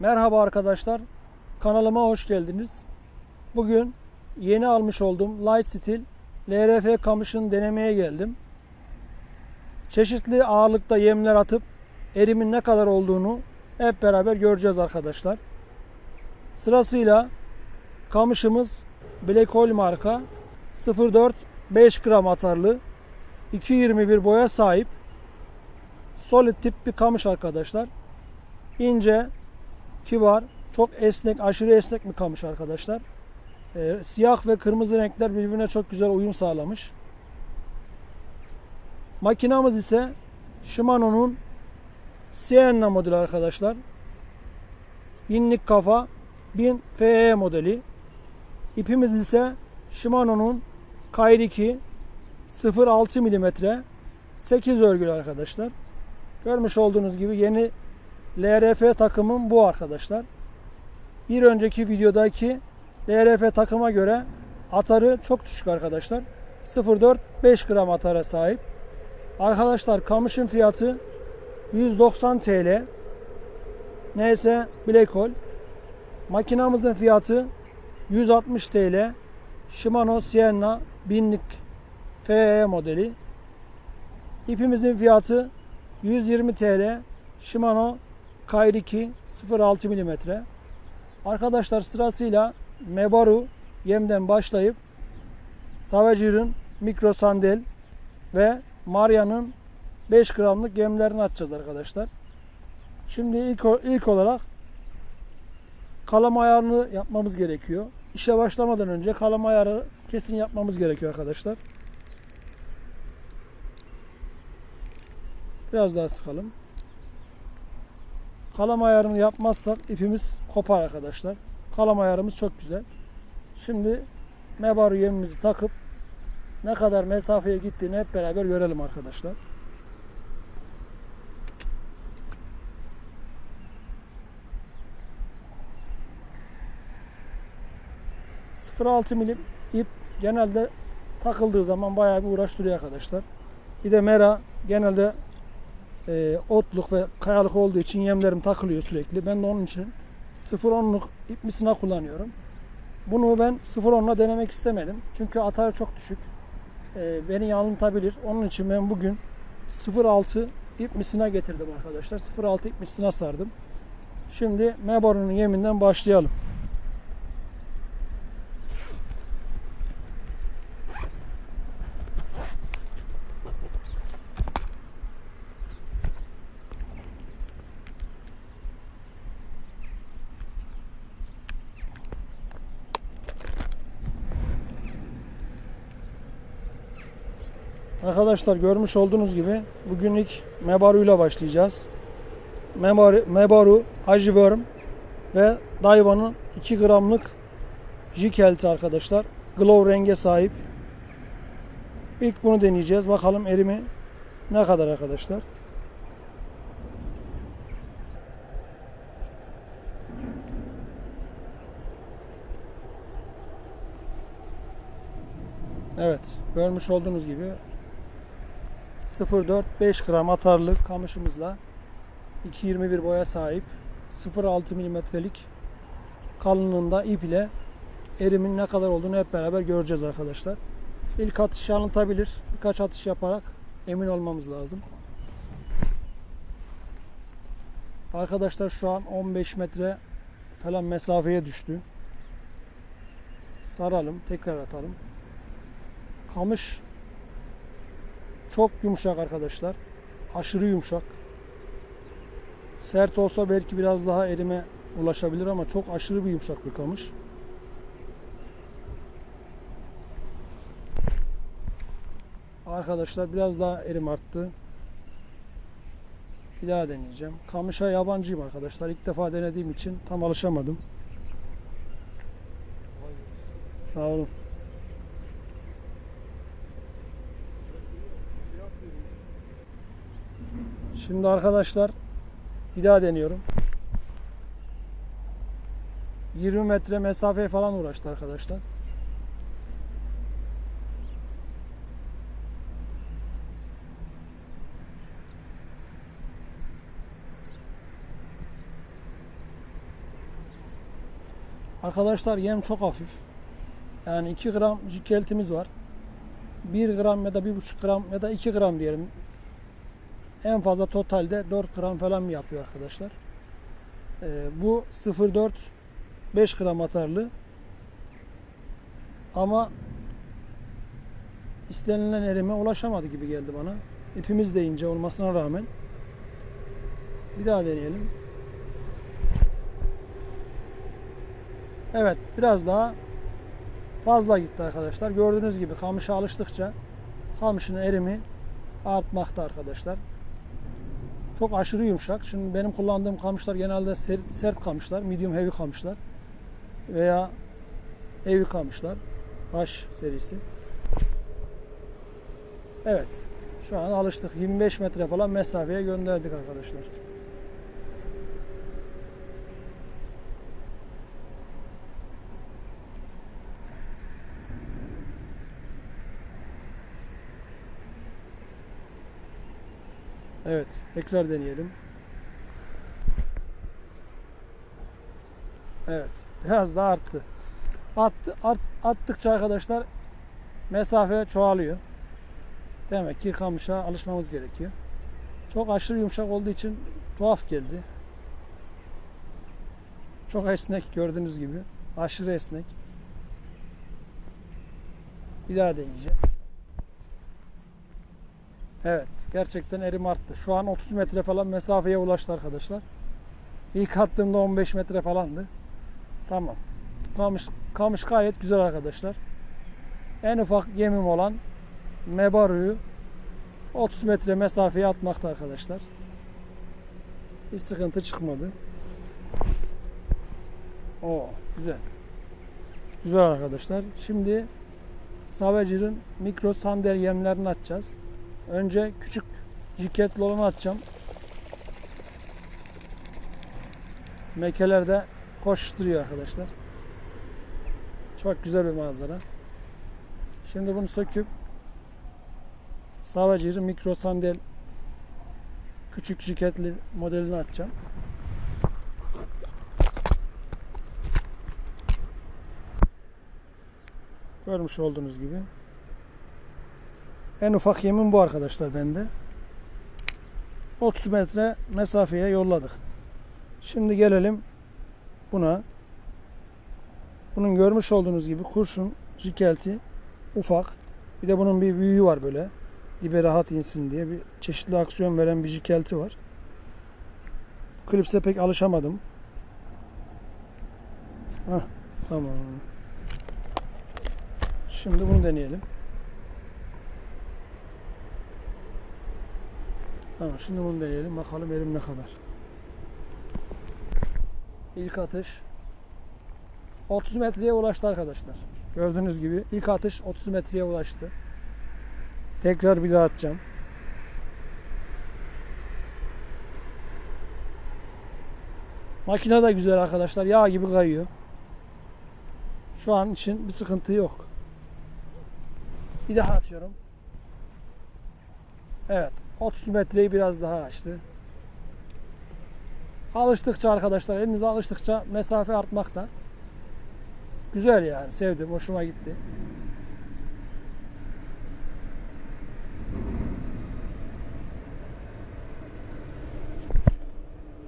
Merhaba arkadaşlar. Kanalıma hoş geldiniz. Bugün yeni almış olduğum Light Steel LRF kamışını denemeye geldim. Çeşitli ağırlıkta yemler atıp erimin ne kadar olduğunu hep beraber göreceğiz arkadaşlar. Sırasıyla kamışımız Black Hole marka 04 5 gram atarlı 2.21 boya sahip solid tip bir kamış arkadaşlar. İnce, kibar, çok esnek, aşırı esnek bir kamış arkadaşlar. Ee, siyah ve kırmızı renkler birbirine çok güzel uyum sağlamış. Makinamız ise Shimano'nun Sienna modeli arkadaşlar. Binlik kafa 1000 FE modeli. İpimiz ise Shimano'nun Kairiki 0.6 mm 8 örgülü arkadaşlar. Görmüş olduğunuz gibi yeni LRF takımım bu arkadaşlar. Bir önceki videodaki LRF takıma göre atarı çok düşük arkadaşlar. 0.4 5 gram atara sahip. Arkadaşlar kamışın fiyatı 190 TL. Neyse Black Hole. Makinamızın fiyatı 160 TL. Shimano Sienna 1000'lik FE modeli. İpimizin fiyatı 120 TL. Shimano Kairiki 0.6 mm. Arkadaşlar sırasıyla Mebaru yemden başlayıp Savageur'ın Mikro Sandel ve Maria'nın 5 gramlık yemlerini atacağız arkadaşlar. Şimdi ilk, ilk olarak kalama ayarını yapmamız gerekiyor. İşe başlamadan önce kalama ayarı kesin yapmamız gerekiyor arkadaşlar. Biraz daha sıkalım. Kalama ayarını yapmazsak ipimiz kopar arkadaşlar. Kalama ayarımız çok güzel. Şimdi mebaru yemimizi takıp ne kadar mesafeye gittiğini hep beraber görelim arkadaşlar. ...0.6 milim ip genelde takıldığı zaman bayağı bir uğraştırıyor arkadaşlar. Bir de mera genelde e, otluk ve kayalık olduğu için yemlerim takılıyor sürekli. Ben de onun için 0.10'luk ip misina kullanıyorum. Bunu ben 0.10'la denemek istemedim. Çünkü atar çok düşük. E, beni yanıltabilir. Onun için ben bugün 0.6 ip misina getirdim arkadaşlar. 0.6 ip misina sardım. Şimdi Mebaru'nun yeminden başlayalım. Arkadaşlar görmüş olduğunuz gibi bugün ilk Mebaru ile başlayacağız. Mebaru, Mebaru Ajiworm ve Daiwa'nın 2 gramlık Jikelti arkadaşlar. Glow renge sahip. İlk bunu deneyeceğiz. Bakalım erimi ne kadar arkadaşlar. Evet, görmüş olduğunuz gibi 0.4-5 gram atarlı kamışımızla 2.21 boya sahip 0.6 milimetrelik kalınlığında ip ile erimin ne kadar olduğunu hep beraber göreceğiz arkadaşlar. İlk atış yanıltabilir. Birkaç atış yaparak emin olmamız lazım. Arkadaşlar şu an 15 metre falan mesafeye düştü. Saralım, tekrar atalım. Kamış çok yumuşak arkadaşlar. Aşırı yumuşak. Sert olsa belki biraz daha elime ulaşabilir ama çok aşırı bir yumuşak bir kamış. Arkadaşlar biraz daha erim arttı. Bir daha deneyeceğim. Kamışa yabancıyım arkadaşlar. İlk defa denediğim için tam alışamadım. Sağ olun. Şimdi arkadaşlar bir daha deniyorum. 20 metre mesafeye falan uğraştı arkadaşlar. Arkadaşlar yem çok hafif. Yani 2 gram cikeltimiz var. 1 gram ya da 1,5 gram ya da 2 gram diyelim. En fazla totalde 4 gram falan mı yapıyor arkadaşlar. Ee, bu 0.4 5 gram atarlı. Ama istenilen erime ulaşamadı gibi geldi bana. İpimiz de ince olmasına rağmen. Bir daha deneyelim. Evet biraz daha fazla gitti arkadaşlar. Gördüğünüz gibi kamışa alıştıkça kamışın erimi artmakta arkadaşlar. Çok aşırı yumuşak. Şimdi benim kullandığım kamışlar genelde sert, sert kamışlar. Medium heavy kamışlar. Veya heavy kamışlar. H serisi. Evet. Şu an alıştık. 25 metre falan mesafeye gönderdik arkadaşlar. Evet, tekrar deneyelim. Evet, biraz daha arttı. Attı, art, attıkça arkadaşlar mesafe çoğalıyor. Demek ki kamışa alışmamız gerekiyor. Çok aşırı yumuşak olduğu için tuhaf geldi. Çok esnek gördüğünüz gibi. Aşırı esnek. Bir daha deneyeceğim. Evet, gerçekten erim arttı. Şu an 30 metre falan mesafeye ulaştı arkadaşlar. İlk attığımda 15 metre falandı. Tamam. Kamış, kamış gayet güzel arkadaşlar. En ufak yemim olan Mebaru'yu 30 metre mesafeye atmakta arkadaşlar. Bir sıkıntı çıkmadı. O güzel. Güzel arkadaşlar. Şimdi Savager'ın mikro sander yemlerini atacağız. Önce küçük jiketli olanı atacağım. Mekelerde koşturuyor arkadaşlar. Çok güzel bir manzara. Şimdi bunu söküp Savager'ın mikro sandal küçük jiketli modelini atacağım. Görmüş olduğunuz gibi. En ufak yemin bu arkadaşlar bende. 30 metre mesafeye yolladık. Şimdi gelelim buna. Bunun görmüş olduğunuz gibi kurşun jikelti ufak. Bir de bunun bir büyüğü var böyle. Dibe rahat insin diye bir çeşitli aksiyon veren bir jikelti var. Klipse pek alışamadım. Hah, tamam. Şimdi bunu deneyelim. Tamam şimdi bunu deneyelim. Bakalım elim ne kadar. İlk atış 30 metreye ulaştı arkadaşlar. Gördüğünüz gibi ilk atış 30 metreye ulaştı. Tekrar bir daha atacağım. Makine de güzel arkadaşlar. Yağ gibi kayıyor. Şu an için bir sıkıntı yok. Bir daha atıyorum. Evet. 30 metreyi biraz daha açtı. Alıştıkça arkadaşlar elinize alıştıkça mesafe artmakta. Güzel yani sevdim hoşuma gitti.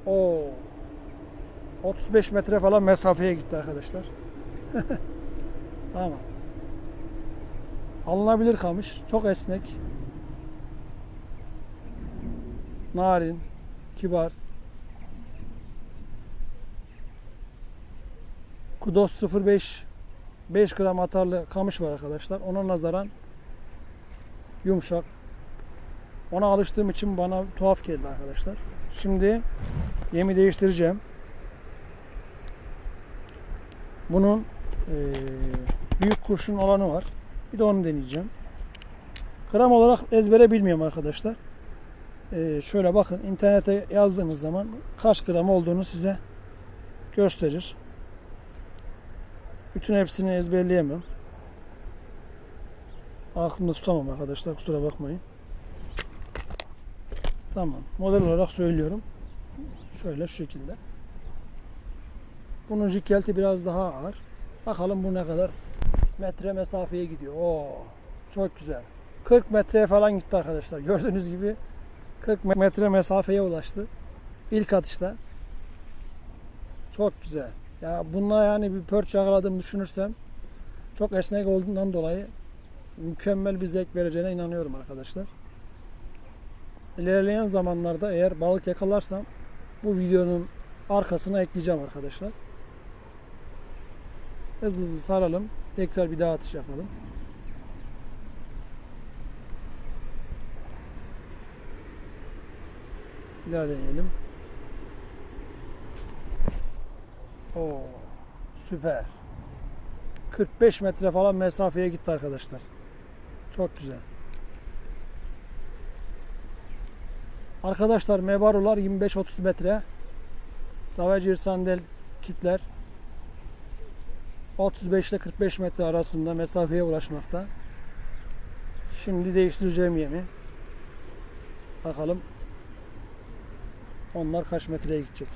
Oo. 35 metre falan mesafeye gitti arkadaşlar. tamam. Alınabilir kamış. Çok esnek. Narin, kibar. Kudos 05 5 gram atarlı kamış var arkadaşlar. Ona nazaran yumuşak. Ona alıştığım için bana tuhaf geldi arkadaşlar. Şimdi yemi değiştireceğim. Bunun eee, büyük kurşun olanı var. Bir de onu deneyeceğim. Gram olarak ezbere bilmiyorum arkadaşlar. Eee, şöyle bakın internete yazdığımız zaman kaç gram olduğunu size gösterir. Bütün hepsini ezberleyemem. Aklımda tutamam arkadaşlar kusura bakmayın. Tamam. Model olarak söylüyorum. Şöyle şu şekilde. Bunun jikelti biraz daha ağır. Bakalım bu ne kadar metre mesafeye gidiyor. Oo, çok güzel. 40 metreye falan gitti arkadaşlar. Gördüğünüz gibi 40 metre mesafeye ulaştı. İlk atışta. Çok güzel. Ya bununla yani bir pörç yakaladığımı düşünürsem çok esnek olduğundan dolayı mükemmel bir zevk vereceğine inanıyorum arkadaşlar. İlerleyen zamanlarda eğer balık yakalarsam bu videonun arkasına ekleyeceğim arkadaşlar. Hızlı hızlı saralım. Tekrar bir daha atış yapalım. Bir daha deneyelim. Oo, süper. 45 metre falan mesafeye gitti arkadaşlar. Çok güzel. Arkadaşlar mebarular 25-30 metre. Savacır sandal kitler 35 ile 45 metre arasında mesafeye ulaşmakta. Şimdi değiştireceğim yemi. Bakalım onlar kaç metreye gidecek.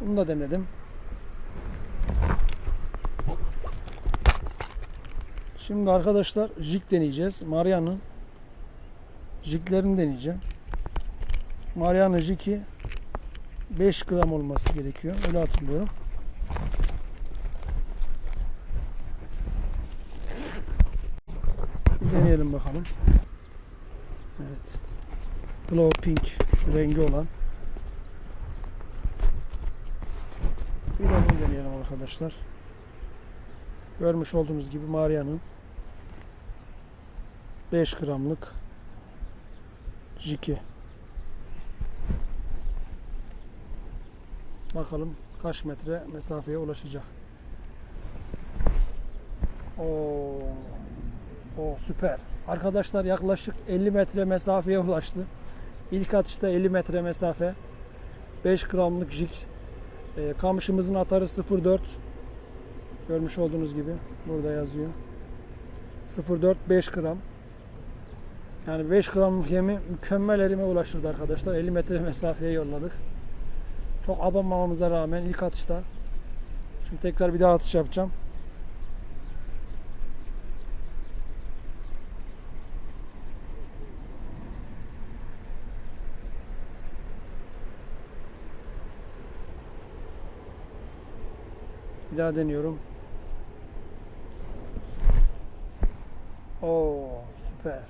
Bunu da denedim. Şimdi arkadaşlar jig deneyeceğiz. Maria'nın jiglerini deneyeceğim. Maria'nın jigi 5 gram olması gerekiyor. Öyle hatırlıyorum. Deneyelim bakalım. Evet. Glow pink rengi olan. Bir de bunu deneyelim arkadaşlar. Görmüş olduğunuz gibi Maria'nın 5 gramlık jiki. Bakalım kaç metre mesafeye ulaşacak. Oo, o süper. Arkadaşlar yaklaşık 50 metre mesafeye ulaştı. İlk atışta 50 metre mesafe. 5 gramlık jig. E, kamışımızın atarı 0.4. Görmüş olduğunuz gibi burada yazıyor. 0.4 5 gram. Yani 5 gramlık yemi mükemmel erime ulaştırdı arkadaşlar. 50 metre mesafeye yolladık. Çok abanmamamıza rağmen ilk atışta. Şimdi tekrar bir daha atış yapacağım. Bir daha deniyorum. Oo süper.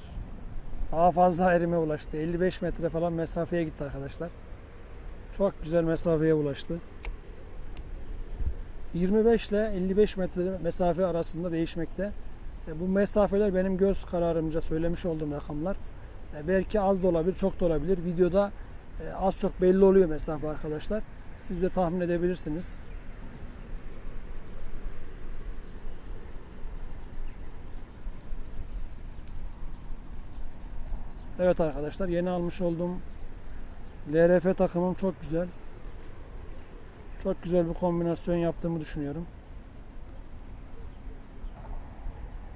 Daha fazla erime ulaştı. 55 metre falan mesafeye gitti arkadaşlar. Çok güzel mesafeye ulaştı. 25 ile 55 metre mesafe arasında değişmekte. E, Bu mesafeler benim göz kararımca söylemiş olduğum rakamlar. E, Belki az da olabilir, çok da olabilir. Videoda e, az çok belli oluyor mesafe arkadaşlar. Siz de tahmin edebilirsiniz. Evet arkadaşlar yeni almış olduğum LRF takımım çok güzel. Çok güzel bir kombinasyon yaptığımı düşünüyorum.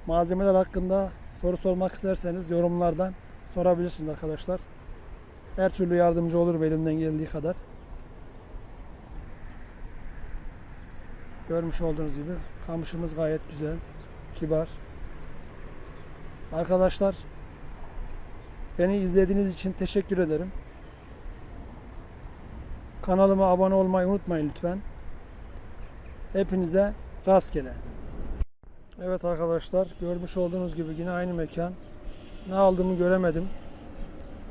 Malzemeler hakkında soru sormak isterseniz yorumlardan sorabilirsiniz arkadaşlar. Her türlü yardımcı olur elimden geldiği kadar. Görmüş olduğunuz gibi kamışımız gayet güzel, kibar. Arkadaşlar beni izlediğiniz için teşekkür ederim. Kanalıma abone olmayı unutmayın lütfen. Hepinize rastgele. Evet arkadaşlar görmüş olduğunuz gibi yine aynı mekan. Ne aldığımı göremedim.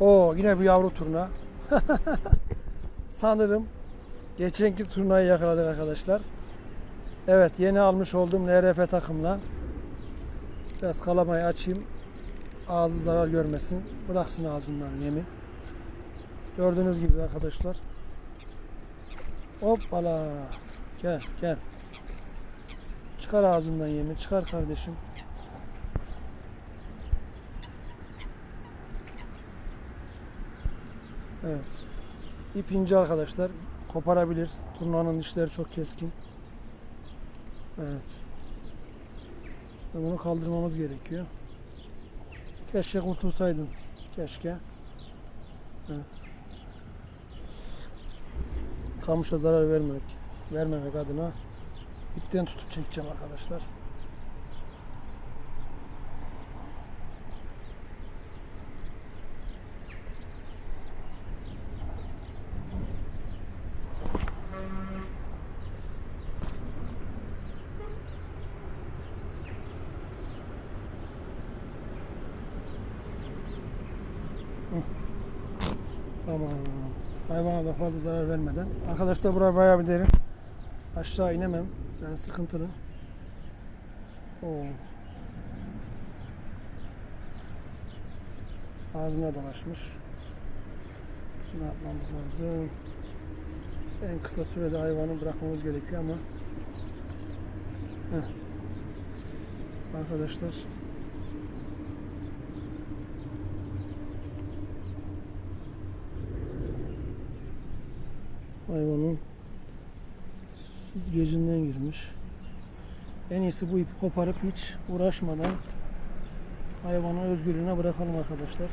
O yine bir yavru turna. Sanırım geçenki turnayı yakaladık arkadaşlar. Evet yeni almış olduğum LRF takımla biraz kalamayı açayım. Ağzı zarar görmesin. Bıraksın ağzından yemi. Gördüğünüz gibi arkadaşlar. Hoppala. Gel gel. Çıkar ağzından yemi. Çıkar kardeşim. Evet. İp ince arkadaşlar. Koparabilir. Turnanın dişleri çok keskin. Evet. İşte bunu kaldırmamız gerekiyor. Keşke kurtulsaydım. Keşke. Evet. Kamışa zarar vermemek vermemek adına ipten tutup çekeceğim arkadaşlar. Tamam. Hayvana da fazla zarar vermeden. Arkadaşlar buraya bayağı bir derin. Aşağı inemem. Yani sıkıntılı. Oo. Ağzına dolaşmış. Ne yapmamız lazım? En kısa sürede hayvanı bırakmamız gerekiyor ama Heh. Arkadaşlar hayvanın süzgecinden girmiş. En iyisi bu ipi koparıp hiç uğraşmadan hayvanı özgürlüğüne bırakalım arkadaşlar.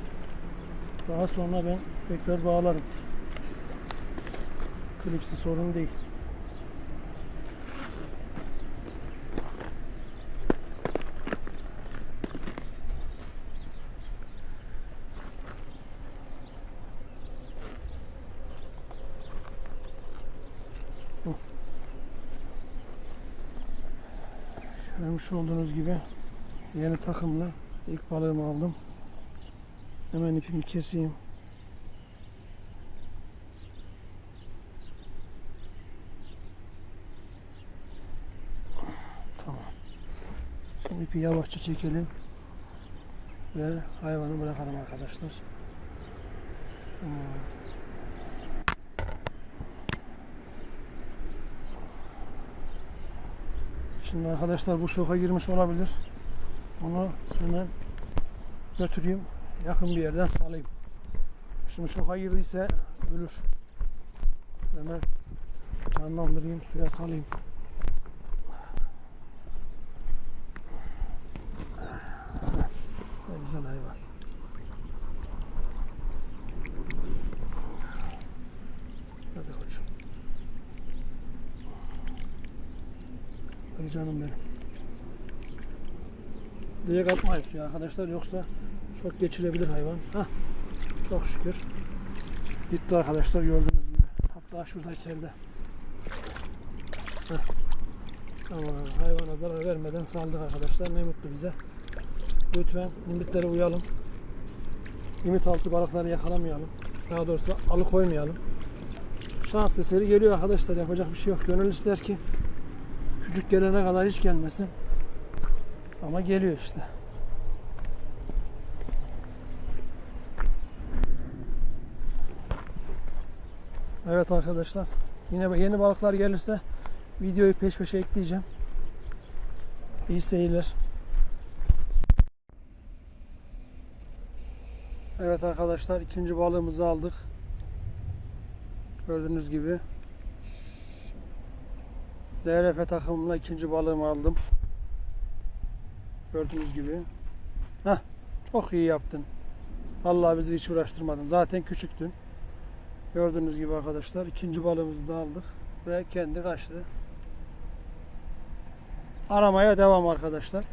Daha sonra ben tekrar bağlarım. Klipsi sorun değil. Görmüş olduğunuz gibi yeni takımla ilk balığımı aldım. Hemen ipimi keseyim. Tamam. Şimdi ipi yavaşça çekelim ve hayvanı bırakalım arkadaşlar. Tamam. Şimdi arkadaşlar bu şoka girmiş olabilir. Onu hemen götüreyim. Yakın bir yerden salayım. Şimdi şoka girdiyse ölür. Hemen canlandırayım, suya salayım. Ne güzel hayvan. Hadi koçum. Hadi canım benim. Direkt atmayın suya arkadaşlar yoksa şok geçirebilir hayvan. Hah. Çok şükür. Gitti arkadaşlar gördüğünüz gibi. Hatta şurada içeride. Heh. Tamam hayvana zarar vermeden saldık arkadaşlar. Ne mutlu bize. Lütfen limitlere uyalım. Limit altı balıkları yakalamayalım. Daha doğrusu alıkoymayalım. Şans eseri geliyor arkadaşlar. Yapacak bir şey yok. Gönül ister ki küçük gelene kadar hiç gelmesin. Ama geliyor işte. Evet arkadaşlar. Yine yeni balıklar gelirse videoyu peş peşe ekleyeceğim. İyi seyirler. Evet arkadaşlar ikinci balığımızı aldık. Gördüğünüz gibi. DRF takımımla ikinci balığımı aldım. Gördüğünüz gibi. Heh, çok iyi yaptın. Vallahi bizi hiç uğraştırmadın. Zaten küçüktün. Gördüğünüz gibi arkadaşlar ikinci balığımızı da aldık ve kendi kaçtı. Aramaya devam arkadaşlar.